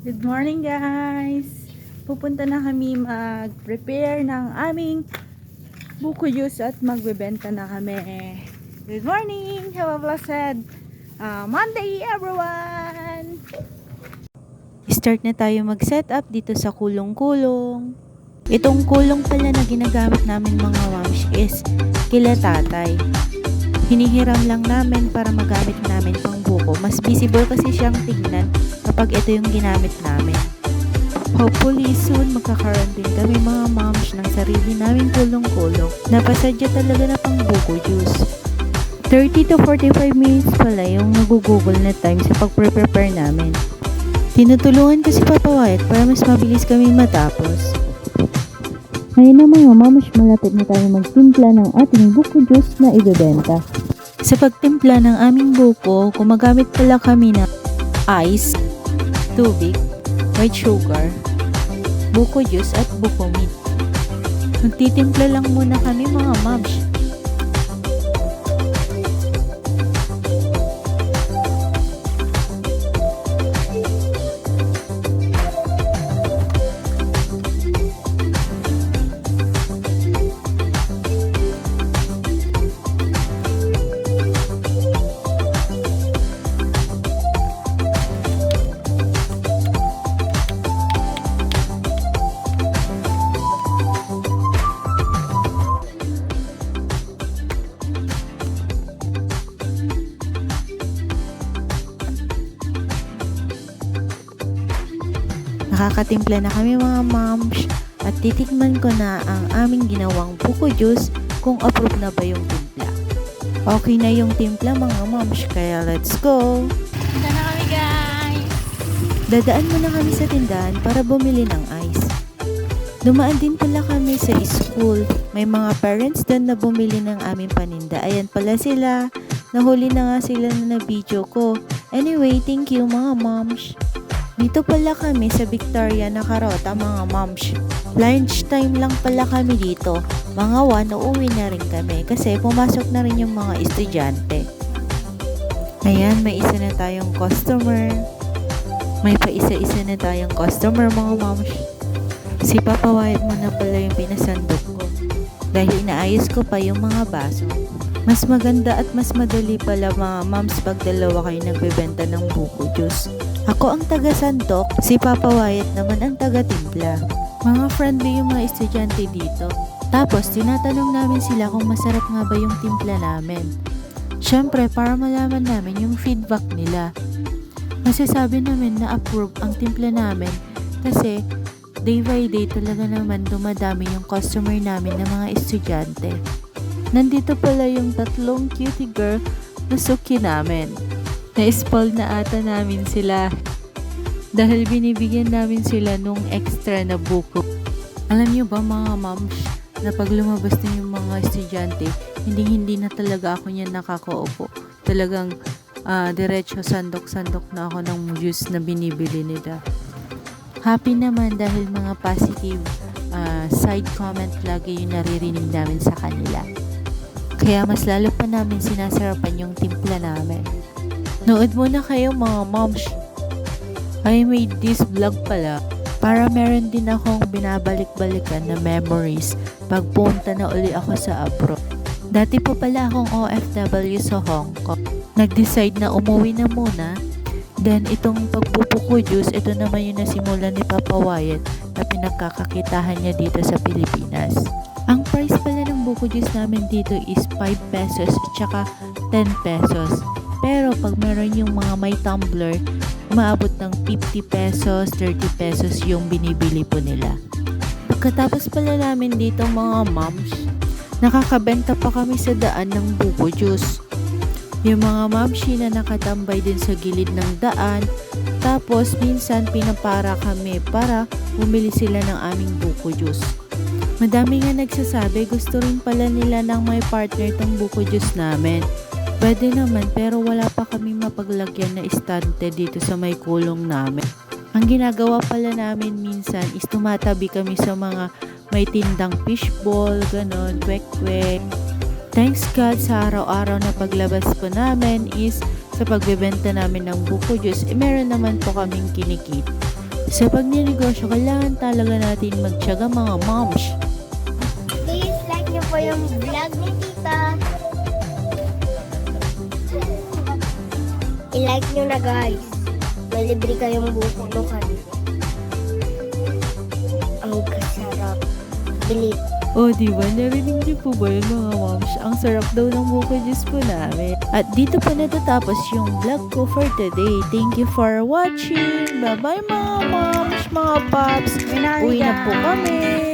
Good morning guys! Pupunta na kami mag-prepare ng aming juice at magbebenta na kami. Good morning! Have a blessed uh, Monday everyone! Start na tayo mag-set up dito sa kulong-kulong. Itong kulong pala na ginagamit namin mga wams is kila tatay. Hinihiram lang namin para magamit namin pang buko. Mas visible kasi siyang tignan kapag ito yung ginamit namin. Hopefully soon magkakaroon din kami mga moms ng sarili naming kulong-kulong na pasadya talaga na pang buko juice. 30 to 45 minutes pala yung nagugugol na time sa pag-prepare namin. Tinutulungan ko si Papa Wyatt para mas mabilis kami matapos. Ngayon na mga moms, malapit na tayo magtimpla ng ating buko juice na ibebenta. Sa pagtimpla ng aming buko, gumagamit pala kami ng ice, tubig, white sugar, buko juice at buko meat. Magtitimpla lang muna kami mga moms. Nakakatimpla na kami mga moms at titikman ko na ang aming ginawang buko juice kung approve na ba yung timpla. Okay na yung timpla mga moms, kaya let's go! Punta na kami guys! Dadaan muna kami sa tindahan para bumili ng ice. Dumaan din pala kami sa school. May mga parents doon na bumili ng aming paninda. Ayan pala sila. Nahuli na nga sila na na-video ko. Anyway, thank you mga moms. Dito pala kami sa Victoria nakarota mga moms. Lunch time lang pala kami dito. Mga 1, uuwi na rin kami kasi pumasok na rin yung mga estudyante. Ayan, may isa na tayong customer. May pa isa-isa na tayong customer mga moms. Si Papa Wyatt mo na pala yung pinasandok ko. Dahil inaayos ko pa yung mga baso. Mas maganda at mas madali pala mga moms pag dalawa kayo nagbebenta ng buko juice. Ako ang taga-sandok, si Papa Wyatt naman ang taga-timpla. Mga friendly yung mga estudyante dito. Tapos, tinatanong namin sila kung masarap nga ba yung timpla namin. Siyempre, para malaman namin yung feedback nila. Masasabi namin na approve ang timpla namin kasi day by day talaga naman dumadami yung customer namin ng mga estudyante. Nandito pala yung tatlong cutie girl na suki namin. Na-spoil na ata namin sila dahil binibigyan namin sila nung extra na buko. Alam nyo ba mga moms, na pag lumabas na yung mga estudyante, hindi hindi na talaga ako niyan nakakaupo. Talagang ah, diretso sandok-sandok na ako ng juice na binibili nila. Happy naman dahil mga positive ah, side comment lagi yung naririnig namin sa kanila. Kaya mas lalo pa namin sinasarapan yung timpla namin. Nood muna kayo mga moms. I made this vlog pala para meron din akong binabalik-balikan na memories pag punta na uli ako sa abroad. Dati po pala akong OFW sa Hong Kong. Nag-decide na umuwi na muna. Then itong pagbubuko juice, ito naman yung nasimulan ni Papa Wyatt na pinagkakakitahan niya dito sa Pilipinas. Ang price pala ng buko juice namin dito is 5 pesos at saka 10 pesos. Pero pag meron yung mga may tumbler, umaabot ng 50 pesos, 30 pesos yung binibili po nila. Pagkatapos pala namin dito mga moms, nakakabenta pa kami sa daan ng buko juice. Yung mga mamshi na nakatambay din sa gilid ng daan, tapos minsan pinapara kami para bumili sila ng aming buko juice. Madami nga nagsasabi gusto rin pala nila ng may partner tong buko juice namin. Pwede naman pero wala pa kami mapaglagyan na estante dito sa may kulong namin. Ang ginagawa pala namin minsan is tumatabi kami sa mga may tindang fishball, ganon, kwek-kwek. Thanks God sa araw-araw na paglabas po namin is sa pagbebenta namin ng buko juice, eh, meron naman po kaming kinikit. Sa pagnenegosyo, kailangan talaga natin magtyaga mga moms. Nyo na guys. May libre kayong buko lokal. Ang kasarap. Bilit. O, di ba? Narinig niyo po ba yun mga moms? Ang sarap daw ng buko juice po namin. At dito pa natatapos yung vlog ko for today. Thank you for watching. Bye-bye mga moms, mga paps. Uwi na po kami.